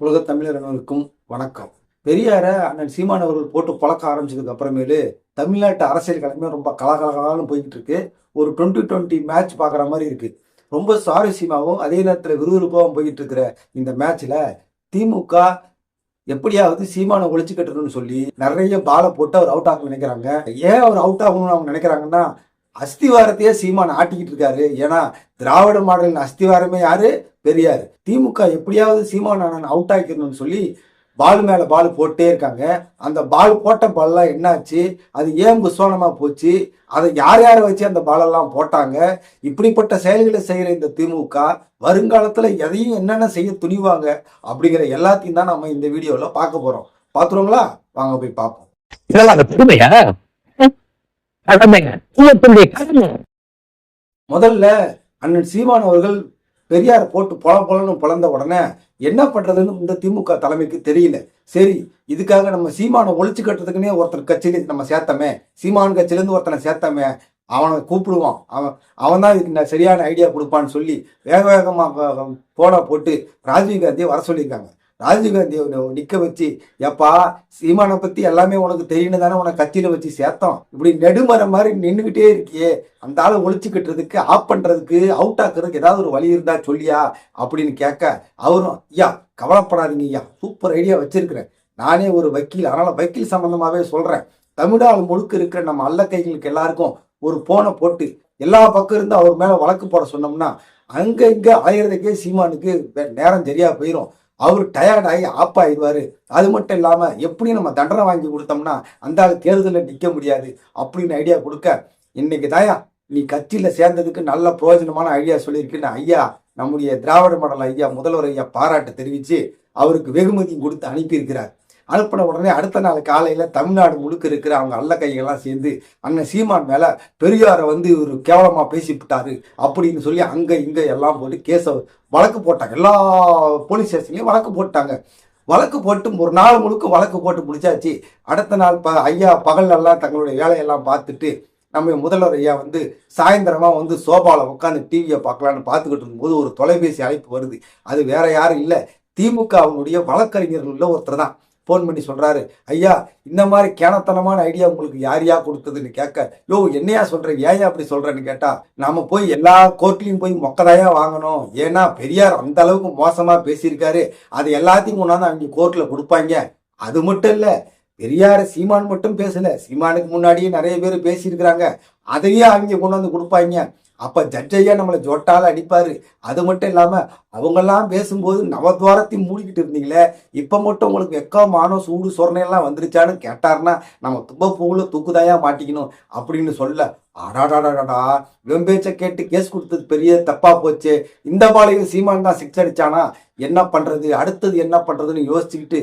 உலக தமிழர்களுக்கும் வணக்கம். பெரியார அண்ணன் சீமான் அவர்கள் போட்டு பழக்க ஆரம்பிச்சதுக்கு அப்புறமேலு தமிழ்நாட்டு அரசியல் கிழமை ரொம்ப கலகலகலான்னு போய்கிட்டு இருக்கு ஒரு டுவெண்ட்டி டுவெண்ட்டி மேட்ச் பார்க்குற மாதிரி இருக்கு. ரொம்ப சுவாரஸ்யமாகவும் அதே நேரத்தில் விறுவிறுப்பாகவும் போய்கிட்டு இருக்கிற இந்த மேட்ச்ல திமுக எப்படியாவது சீமானை ஒழிச்சு கட்டணும்னு சொல்லி நிறைய பாலை போட்டு அவர் அவுட் ஆக நினைக்கிறாங்க. ஏன் அவர் அவுட் ஆகணும்னு அவங்க நினைக்கிறாங்கன்னா அஸ்திவாரத்தையே சீமான் ஆட்டிக்கிட்டு இருக்காரு ஏன்னா திராவிட மாடலின் அஸ்திவாரமே யாரு? பெரியார் திமுக எப்படியாவது சீமான் அண்ணன் அவுட் ஆக்கிடணும்னு சொல்லி பால் மேல பால் போட்டே இருக்காங்க. அந்த பால் போட்ட பால்லாம் என்னாச்சு? அது ஏன் புஸ்வானமா போச்சு? அதை யார் யாரை வச்சு அந்த பாலெல்லாம் போட்டாங்க? இப்படிப்பட்ட செயல்களை செய்யற இந்த திமுக வருங்காலத்துல எதையும் என்னென்ன செய்ய துணிவாங்க அப்படிங்கிற எல்லாத்தையும் தான் நம்ம இந்த வீடியோல பார்க்க போறோம். பாத்துருவோங்களா வாங்க போய் பார்ப்போம். இதெல்லாம் அந்த பெருமையா முதல்ல அண்ணன் சீமான் அவர்கள் பெரியார் போட்டு பொல பொலன்னு பிறந்த உடனே என்ன பண்ணுறதுன்னு இந்த திமுக தலைமைக்கு தெரியல. சரி இதுக்காக நம்ம சீமானை ஒழிச்சு கட்டுறதுக்குன்னே ஒருத்தர் கட்சியில நம்ம சேர்த்தமே. சீமான் கட்சியிலேருந்து ஒருத்தனை சேர்த்தமே. அவனை கூப்பிடுவான். அவன் அவன் தான் இதுக்கு சரியான ஐடியா கொடுப்பான்னு சொல்லி வேக வேகமாக போட போட்டு ராஜீவ் காந்தியை வர சொல்லியிருக்காங்க. ராஜீவ் காந்தியை நிற்க வச்சு எப்பா சீமானை பத்தி எல்லாமே உனக்கு தெரியணும் தானே உனக்கு கட்சியில வச்சு சேர்த்தோம். இப்படி நெடுமரம் மாதிரி நின்றுகிட்டே இருக்கியே. அந்த ஆளை ஒழிச்சுக்கிட்டுறதுக்கு ஆஃப் பண்றதுக்கு அவுட் ஆக்குறதுக்கு ஏதாவது ஒரு வழி இருந்தா சொல்லியா? அப்படின்னு கேட்க அவரும் ஐயா கவலைப்படாதீங்க ஐயா. சூப்பர் ஐடியா வச்சிருக்கிறேன். நானே ஒரு வக்கீல். அதனால வக்கீல் சம்பந்தமாவே சொல்றேன். தமிழ்நாடு முழுக்க இருக்கிற நம்ம அல்ல கைகளுக்கு எல்லாருக்கும் ஒரு போனை போட்டு எல்லா பக்கம் இருந்து அவர் மேல வழக்கு போட சொன்னோம்னா அங்கே இங்கே அலையிறதுக்கே சீமானுக்கு நேரம் சரியா போயிடும் அவர் டயர்ட் ஆகி ஆப் ஆயிடுவாரு. அது மட்டும் இல்லாமல் எப்படி நம்ம தண்டனை வாங்கி கொடுத்தோம்னா அந்த தேர்தலில் நிற்க முடியாது அப்படின்னு ஐடியா கொடுக்க இன்னைக்கு தாயா நீ கட்சியில் சேர்ந்ததுக்கு நல்ல பிரயோஜனமான ஐடியா சொல்லியிருக்குன்னு ஐயா நம்முடைய திராவிட மாடல் ஐயா முதல்வர் ஐயா பாராட்டு தெரிவித்து அவருக்கு வெகுமதியும் கொடுத்து அனுப்பியிருக்கிறார். அனுப்பின உடனே அடுத்த நாள் காலையில் தமிழ்நாடு முழுக்க இருக்கிற அவங்க அல்ல கைகள்லாம் சேர்ந்து அண்ணன் சீமான் மேலே பெரியாரை வந்து இவர் கேவலமாக பேசிவிட்டாரு அப்படின்னு சொல்லி அங்கே இங்கே எல்லாம் போட்டு கேஸை வழக்கு போட்டாங்க. எல்லா போலீஸ் ஸ்டேஷன்லையும் வழக்கு போட்டாங்க. வழக்கு போட்டு ஒரு நாள் முழுக்க வழக்கு போட்டு முடிச்சாச்சு. அடுத்த நாள் ப ஐயா பகல்லெல்லாம் தங்களுடைய வேலையெல்லாம் பார்த்துட்டு நம்ம முதல்வர் ஐயா வந்து சாயந்தரமாக வந்து சோபாவில் உட்காந்து டிவியை பார்க்கலான்னு பார்த்துக்கிட்டு இருக்கும்போது ஒரு தொலைபேசி அழைப்பு வருது. அது வேற யாரும் இல்லை. திமுக அவனுடைய வழக்கறிஞர்கள் ஒருத்தர் தான். ஃபோன் பண்ணி சொல்கிறாரு ஐயா இந்த மாதிரி கேனத்தனமான ஐடியா உங்களுக்கு யார் யா கொடுத்ததுன்னு கேட்க யோ என்னையா சொல்கிறேன் ஏன் அப்படி சொல்கிறேன்னு கேட்டால் நாம் போய் எல்லா கோர்ட்லேயும் போய் மொக்கதாயாக வாங்கணும். ஏன்னா பெரியார் அந்த அளவுக்கு மோசமாக பேசியிருக்காரு. அது எல்லாத்தையும் கொண்டாந்து அவங்க கோர்ட்டில் கொடுப்பாங்க. அது மட்டும் இல்லை பெரியார் சீமான் மட்டும் பேசலை. சீமானுக்கு முன்னாடியே நிறைய பேர் பேசியிருக்கிறாங்க. அதையே அவங்க கொண்டு வந்து கொடுப்பாங்க. அப்போ ஜட்ஜையா நம்மளை ஜொட்டால அடிப்பாரு. அது மட்டும் இல்லாமல் அவங்கெல்லாம் பேசும்போது நவத்வாரத்தையும் மூடிக்கிட்டு இருந்தீங்களே இப்போ மட்டும் உங்களுக்கு வெக்கம் மானம் சூடு சொரணையெல்லாம் வந்துருச்சான்னு கேட்டாருன்னா நம்ம துப்ப பூவில் தூக்குதாயா மாட்டிக்கணும் அப்படின்னு சொல்ல அடாடாடாடா வெம்பேச்சை கேட்டு கேஸ் கொடுத்தது பெரிய தப்பா போச்சு இந்த பாலையும் சீமான் தான் சிக்ஸ் அடிச்சானா என்ன பண்றது அடுத்தது என்ன பண்றதுன்னு யோசிச்சுக்கிட்டு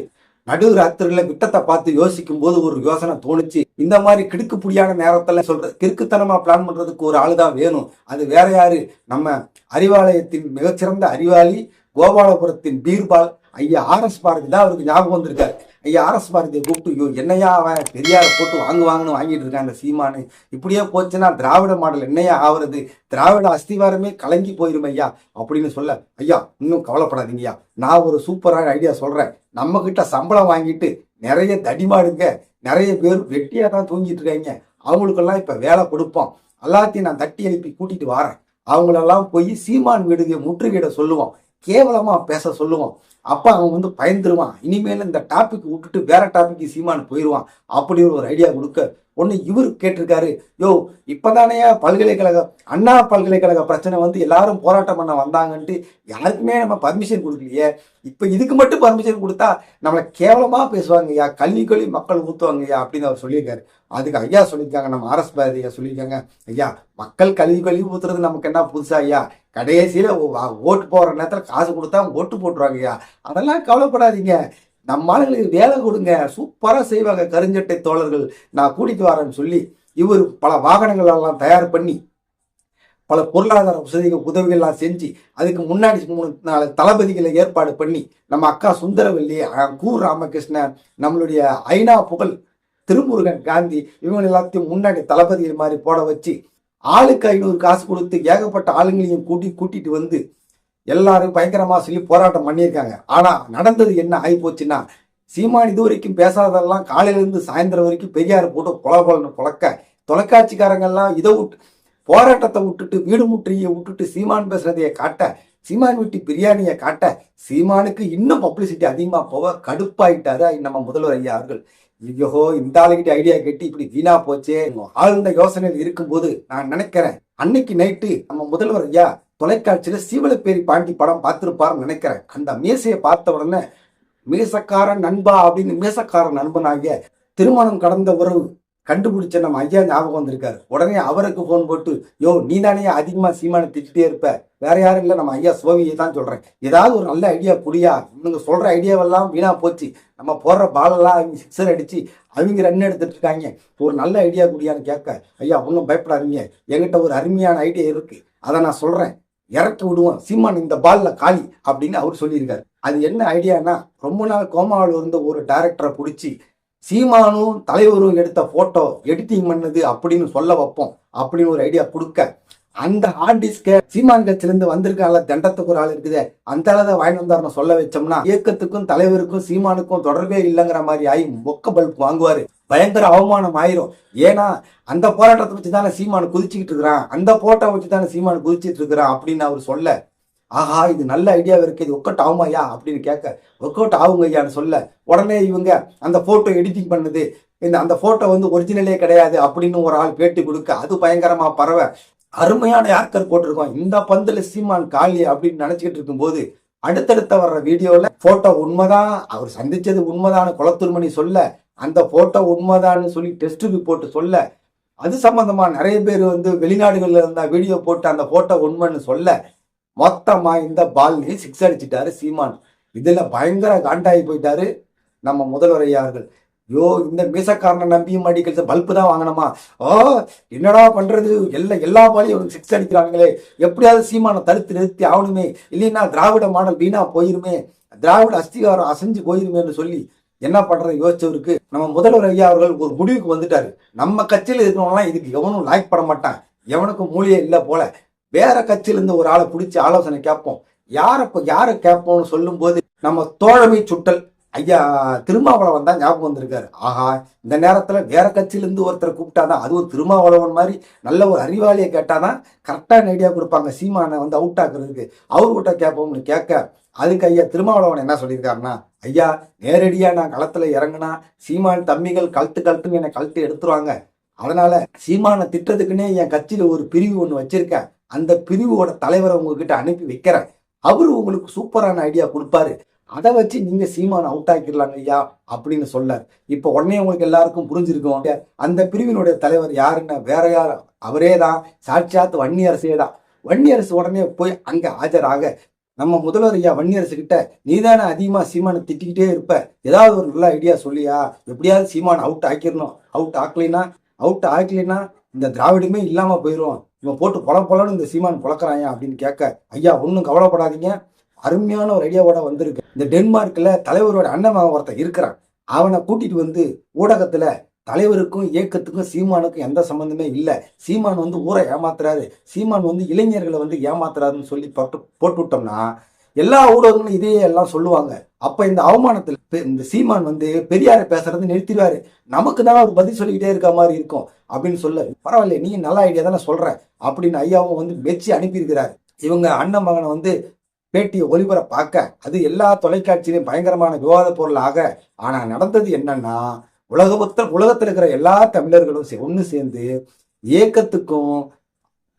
நடு ராத்திரியில் விட்டத்தை பார்த்து யோசிக்கும் போது ஒரு யோசனை தோணுச்சு. இந்த மாதிரி கிடுக்குப்புடியான நேரத்தில் சொல்ற கிறுக்குத்தனமாக பிளான் பண்ணுறதுக்கு ஒரு ஆளு தான் வேணும். அது வேற யாரு? நம்ம அறிவாலயத்தின் மிகச்சிறந்த அறிவாளி கோபாலபுரத்தின் பீர்பால் ஐயா ஆர் எஸ் பாரதி தான் அவருக்கு ஞாபகம் வந்திருக்காரு. ஐயா ஆர் எஸ் பாரதியை கூப்பிட்டு ஐயோ என்னையா அவன் பெரியார போட்டு வாங்கு வாங்கன்னு வாங்கிட்டு இருக்கான் அந்த சீமானு. இப்படியே போச்சுன்னா திராவிட மாடல் என்னையா ஆகுறது திராவிட அஸ்திவாரமே கலங்கி போயிரும் ஐயா அப்படின்னு சொல்ல ஐயா இன்னும் கவலைப்படாதீங்கய்யா. நான் ஒரு சூப்பரான ஐடியா சொல்றேன். நம்ம கிட்ட சம்பளம் வாங்கிட்டு நிறைய தடிமாடுங்க. நிறைய பேர் வெட்டியாக தான் தூங்கிட்டு இருக்காங்க. அவங்களுக்கெல்லாம் இப்போ வேலை கொடுப்போம். எல்லாத்தையும் நான் தட்டி எழுப்பி கூட்டிகிட்டு வரேன். அவங்களெல்லாம் போய் சீமான் வீடுக்கு முற்றுகையிட சொல்லுவோம். கேவலமாக பேச சொல்லுவோம். அப்போ அவன் வந்து பயந்துருவான். இனிமேல் இந்த டாபிக் விட்டுட்டு வேற டாபிக் சீமானு போயிடுவான் அப்படி ஒரு ஐடியா கொடுக்க. ஒன்று இவரு கேட்டிருக்காரு. யோ இப்போதானே பல்கலைக்கழக அண்ணா பல்கலைக்கழக பிரச்சனை வந்து எல்லாரும் போராட்டம் பண்ண வந்தாங்கன்ட்டு யாருக்குமே நம்ம பர்மிஷன் கொடுக்கலையே. இப்போ இதுக்கு மட்டும் பர்மிஷன் கொடுத்தா நம்மளை கேவலமாக பேசுவாங்க ஐயா கல்வி கல்வி மக்கள் ஊற்றுவாங்கய்யா ஐயா அப்படின்னு அவர் சொல்லியிருக்காரு. அதுக்கு ஐயா சொல்லியிருக்காங்க நம்ம அரசு பாரதி ஐயா சொல்லியிருக்காங்க. ஐயா மக்கள் கல்வி கல்வி ஊத்துறது நமக்கு என்ன புதுசா ஐயா? கடைசியில் ஓட்டு போகிற நேரத்தில் காசு கொடுத்தா ஓட்டு போட்டுருவாங்கய்யா. அதெல்லாம் கவலைப்படாதீங்க. நம்ம ஆளுங்களுக்கு வேலை கொடுங்க. சூப்பராக செய்வாங்க கருஞ்சட்டை தோழர்கள். நான் கூட்டிட்டு வரேன்னு சொல்லி இவர் பல வாகனங்களெல்லாம் தயார் பண்ணி பல பொருளாதார வசதிகள் உதவிகள்லாம் செஞ்சு அதுக்கு முன்னாடி மூணு நாலு தளபதிகளை ஏற்பாடு பண்ணி நம்ம அக்கா சுந்தரவல்லி கு ராமகிருஷ்ணன் நம்மளுடைய ஐநா புகழ் திருமுருகன் காந்தி இவங்க எல்லாத்தையும் முன்னாடி தளபதிகள் மாதிரி போட வச்சு ஆளுக்கு ஐநூறு காசு கொடுத்து ஏகப்பட்ட ஆளுங்களையும் கூட்டி கூட்டிட்டு வந்து எல்லாரும் பயங்கரமா சொல்லி போராட்டம் பண்ணியிருக்காங்க. ஆனா நடந்தது என்ன ஆகி போச்சுன்னா சீமான் இது வரைக்கும் பேசாததெல்லாம் காலையிலேருந்து சாயந்தரம் வரைக்கும் பெரியார் போட்டு கொல கொலன்னு புழக்க தொலைக்காட்சிக்காரங்கள்லாம் இதை விட்டு போராட்டத்தை விட்டுட்டு வீடு முற்றியை விட்டுட்டு சீமான் பேசுறதைய காட்ட சீமான் வீட்டு பிரியாணியை காட்ட சீமானுக்கு இன்னும் பப்ளிசிட்டி அதிகமாக போக கடுப்பாயிட்டாரு நம்ம முதல்வர் ஐயா அவர்கள். ஐயோ இந்த ஆளுகிட்ட ஐடியா கேட்டு இப்படி வீணா போச்சே. ஆழ்ந்த யோசனையில் இருக்கும்போது நான் நினைக்கிறேன் அன்னைக்கு நைட்டு நம்ம முதல்வர் ஐயா தொலைக்காட்சியில சீவலப்பேரி பாண்டி படம் பார்த்திருப்பாருன்னு நினைக்கிறேன். அந்த மீசையை பார்த்த உடனே மீசக்காரன் நண்பா அப்படின்னு மீசக்காரன் நண்பனாகிய திருமணம் கடந்த உறவு கண்டுபிடிச்ச நம்ம ஐயா ஞாபகம் வந்திருக்காரு. உடனே அவருக்கு ஃபோன் போட்டு யோ நீ தானே அதிகமாக சீமானை திட்டிட்டே இருப்ப. வேற யாரும் இல்லை நம்ம ஐயா சோவியை தான் சொல்கிறேன் ஏதாவது ஒரு நல்ல ஐடியா குடியா. இவனுங்க சொல்கிற ஐடியாவெல்லாம் வீணாக போச்சு. நம்ம போடுற பாலெல்லாம் அவங்க சிக்ஸர் அடிச்சு அவங்க ரன் எடுத்துட்டு இருக்காங்க. ஒரு நல்ல ஐடியா குடியான்னு கேட்க ஐயா ஒன்றும் பயப்படாதீங்க. என்கிட்ட ஒரு அருமையான ஐடியா இருக்குது அதை நான் சொல்கிறேன் இறக்கி விடுவோம். சீமான் இந்த பாலில் காலி. அப்படின்னு அவர் சொல்லியிருக்காரு. அது என்ன ஐடியானா ரொம்ப நாள் கோமாவில் இருந்த ஒரு டேரக்டரை பிடிச்சி சீமானும் தலைவரும் எடுத்த போட்டோ எடிட்டிங் பண்ணது அப்படின்னு சொல்ல வைப்போம் அப்படின்னு ஒரு ஐடியா கொடுக்க. அந்த ஹார்ட் டிஸ்க சீமான் கட்சியிலிருந்து வந்திருக்கால தண்டத்துக்கு ஒரு ஆள் இருக்குது. அந்த அளவு வாங்கி வந்தாருன்னு சொல்ல வச்சோம்னா இயக்கத்துக்கும் தலைவருக்கும் சீமானுக்கும் தொடர்பே இல்லைங்கிற மாதிரி ஆகி மொக்க பல்ப் வாங்குவாரு. பயங்கர அவமானம் ஆயிரும். ஏன்னா அந்த போராட்டத்தை வச்சு தானே சீமான் குதிச்சுக்கிட்டு இருக்கிறான். அந்த போட்டோ வச்சு தானே சீமான் குதிச்சிட்டு இருக்கிறான் அப்படின்னு அவர் சொல்ல ஆஹா இது நல்ல ஐடியா இருக்கு இது ஒர்க் அவுட் ஆகுமாய்யா? அப்படின்னு கேட்க ஒர்க் அவுட் ஆகுங்க ஐயான்னு சொல்ல உடனே இவங்க அந்த போட்டோ எடிட்டிங் பண்ணுது. இந்த அந்த போட்டோ வந்து ஒரிஜினலே கிடையாது அப்படின்னு ஒரு ஆள் பேட்டி கொடுக்க அது பயங்கரமா பரவ. அருமையான யாக்கர் போட்டிருக்கோம் இந்த பந்துல சீமான் காலி அப்படின்னு நினைச்சுக்கிட்டு இருக்கும்போது அடுத்தடுத்த வர்ற வீடியோல போட்டோ உண்மைதான் அவர் சந்திச்சது உண்மைதான்னு குளத்தூர்மணி சொல்ல அந்த போட்டோ உண்மைதான்னு சொல்லி டெஸ்ட் ரிப்போர்ட் சொல்ல அது சம்பந்தமா நிறைய பேர் வந்து வெளிநாடுகளில் இருந்தா வீடியோ போட்டு அந்த போட்டோ உண்மைன்னு சொல்ல மொத்தமா இந்த பால்லையும் சிக்ஸ் அடிச்சிட்டாரு சீமான். இதுல பயங்கர காண்டாகி போயிட்டாரு நம்ம முதல்வர் ஐயார்கள் ஐயோ இந்த மீசக்காரனை நம்பியும் அடிக்கிறது பல்பு தான் வாங்கணுமா? ஓ என்னடா பண்றது? எல்லா எல்லா பாலையும் அவனுக்கு சிக்ஸ் அடிக்கிறாங்களே எப்படியாவது சீமானை தடுத்து நிறுத்தி ஆகணுமே. இல்லைன்னா திராவிட மாடல் வீணா போயிருமே. திராவிட அஸ்திகாரம் அசைஞ்சு போயிருமேன்னு சொல்லி என்ன பண்றது யோசிச்சவருக்கு? நம்ம முதல்வர் ஐயா அவர்கள் ஒரு முடிவுக்கு வந்துட்டாரு. நம்ம கட்சியில் இருக்கிறவங்களாம் இதுக்கு எவனும் லாய்க் பட மாட்டான். எவனுக்கும் மூலியே இல்லை போல. வேற கட்சியிலேருந்து ஒரு ஆளை பிடிச்சி ஆலோசனை கேட்போம். யாரை இப்போ யாரை கேட்போம்னு சொல்லும்போது நம்ம தோழமை சுட்டல் ஐயா திருமாவளவன் தான் ஞாபகம் வந்திருக்காரு. ஆஹா இந்த நேரத்துல வேற கட்சியிலேருந்து ஒருத்தரை கூப்பிட்டாதான் அதுவும் திருமாவளவன் மாதிரி நல்ல ஒரு அறிவாளியை கேட்டாதான் கரெக்டான ஐடியா கொடுப்பாங்க. சீமானை வந்து அவுட் ஆக்குறதுக்கு அவர்கிட்ட கேட்போம்னு கேட்க அதுக்கு ஐயா திருமாவளவன் என்ன சொல்லியிருக்காருன்னா ஐயா நேரடியா நான் களத்துல இறங்குனா சீமான் தம்பிகள் கழுத்து கழுத்துன்னு என்னை கழுத்து எடுத்துருவாங்க. அதனால சீமானை திட்டத்துக்குன்னே என் கட்சியில ஒரு பிரிவு ஒன்று வச்சிருக்கேன். அந்த பிரிவோட தலைவரை உங்ககிட்ட அனுப்பி வைக்கிறேன். அவரு உங்களுக்கு சூப்பரான ஐடியா கொடுப்பாரு. அதை வச்சு நீங்க சீமான் அவுட் ஆக்கிடலாங்க ஐயா அப்படின்னு சொல்லார். இப்போ உடனே உங்களுக்கு எல்லாருக்கும் புரிஞ்சிருக்கும். அந்த பிரிவினுடைய தலைவர் யாருன்னா வேற யார்? அவரே தான் சாட்சாத் வன்னியரசே தான் வன்னியரசு உடனே போய் அங்க ஆஜராக நம்ம முதல்வர் ஐயா வன்னியரசு கிட்ட நீதானே அதிகமா சீமானை திட்டிக்கிட்டே இருப்ப. ஏதாவது ஒரு நல்ல ஐடியா சொல்லியா? எப்படியாவது சீமான் அவுட் ஆக்கிடணும். அவுட் ஆக்கலைன்னா அவுட் ஆக்கலைன்னா இந்த திராவிடமே இல்லாம போயிடும் இவன் போட்டு பொல பொலன்னு இந்த சீமான் பொழக்கிறான் அப்படின்னு கேட்க ஐயா ஒன்றும் கவலைப்படாதீங்க. அருமையான ஒரு ஐடியாவோட வந்திருக்கு. இந்த டென்மார்க்கில் தலைவரோட அண்ணன் மகன் ஒருத்தன் இருக்கிறான். அவனை கூட்டிட்டு வந்து ஊடகத்தில் தலைவருக்கும் இயக்கத்துக்கும் சீமானுக்கும் எந்த சம்மந்தமே இல்லை. சீமான் வந்து ஊரை ஏமாத்துறாரு. சீமான் வந்து இளைஞர்களை வந்து ஏமாத்துறாருன்னு சொல்லி போட்டு போட்டு விட்டோம்னா எல்லா ஊடகங்களும் இதையே எல்லாம் சொல்லுவாங்க. அப்ப இந்த அவமானத்துல இந்த சீமான் வந்து பெரியாரை பேசுறது நிறுத்திடுவாரு. நமக்கு தான் அவர் பதில் சொல்லிக்கிட்டே இருக்க மாதிரி இருக்கும். அப்படின்னு சொல்ல பரவாயில்ல நீ நல்ல ஐடியா தானே சொல்ற. அப்படின்னு ஐயாவும் வந்து மெச்சி அனுப்பியிருக்கிறாரு. இவங்க அண்ணன் மகனை வந்து பேட்டியை ஒளிபர பார்க்க அது எல்லா தொலைக்காட்சியிலையும் பயங்கரமான விவாத பொருளாக. ஆனா நடந்தது என்னன்னா உலகத்தில் உலகத்தில் இருக்கிற எல்லா தமிழர்களும் ஒன்று சேர்ந்து இயக்கத்துக்கும்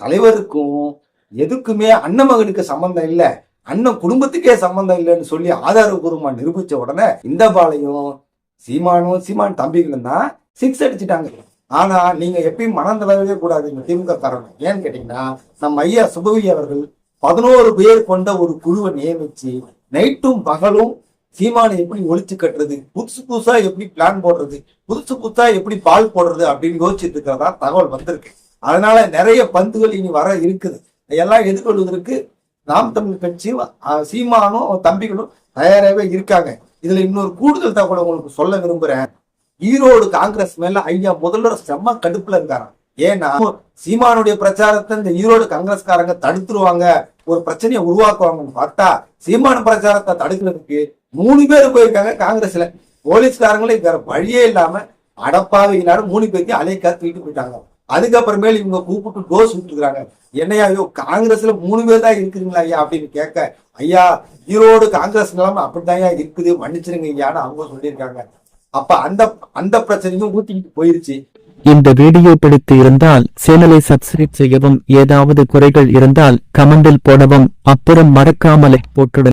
தலைவருக்கும் எதுக்குமே அண்ணன் மகனுக்கு சம்பந்தம் இல்லை. அண்ணன் குடும்பத்துக்கே சம்பந்தம் இல்லைன்னு சொல்லி ஆதாரபூர்வமா நிரூபிச்ச உடனே இந்த பாளையும் சீமானும் சீமான் தம்பிகளும் தான் சிக்ஸ் அடிச்சிட்டாங்க. ஆனா நீங்க எப்பயும் மனம் தளரவே கூடாது இந்த திமுக காரணம் ஏன்னு கேட்டீங்கன்னா நம்ம ஐயா சுபவி அவர்கள் பதினோரு பேர் கொண்ட ஒரு குழுவை நியமிச்சு நைட்டும் பகலும் சீமானை எப்படி ஒழிச்சு கட்டுறது புதுசு புதுசா எப்படி பிளான் போடுறது புதுசு புதுசா எப்படி பால் போடுறது அப்படின்னு யோசிச்சுட்டு இருக்கிறதா தகவல் வந்திருக்கு. அதனால நிறைய பந்துகள் இனி வர இருக்குது. எல்லாம் எதிர்கொள்வதற்கு நாம் தமிழ் கட்சி சீமானும் அவன் தம்பிகளும் தயாராகவே இருக்காங்க. இதுல இன்னொரு கூடுதல் தகவல் உங்களுக்கு சொல்ல விரும்புறேன். ஈரோடு காங்கிரஸ் மேல ஐயா முதல்வர் செம்ம கடுப்புல இருக்காராம் ஏன்னா சீமானுடைய பிரச்சாரத்தை இந்த ஈரோடு காங்கிரஸ்காரங்க தடுத்துருவாங்க. ஒரு பிரச்சனையை உருவாக்குவாங்கன்னு பார்த்தா சீமான பிரச்சாரத்தை தடுக்கிறதுக்கு மூணு பேர் போயிருக்காங்க காங்கிரஸ்ல. போலீஸ்காரங்களே வேற வழியே இல்லாம அடப்பாவையினாலும் மூணு பேருக்கு அலைக்கா தூக்கிட்டு போயிட்டாங்க அதுக்கப்புறமேல இவங்க கூப்பிட்டு டோஸ் விட்டுருக்காங்க என்னையா ஐயோ காங்கிரஸ்ல மூணு பேர் தான் இருக்கிறீங்களா ஐயா அப்படின்னு கேட்க ஐயா ஈரோடு காங்கிரஸ் நிலைமை அப்படிதான் ஐயா இருக்குது மன்னிச்சிருங்க ஐயான்னு அவங்க சொல்லியிருக்காங்க. அப்ப அந்த அந்த பிரச்சனையும் ஊத்திக்கிட்டு போயிருச்சு. இந்த வீடியோ பிடித்து இருந்தால் சேனலை சப்ஸ்கிரைப் செய்யவும் ஏதாவது குறைகள் இருந்தால் கமெண்டில் போடவும் அப்புறம் மறக்காமலை போட்டுடன்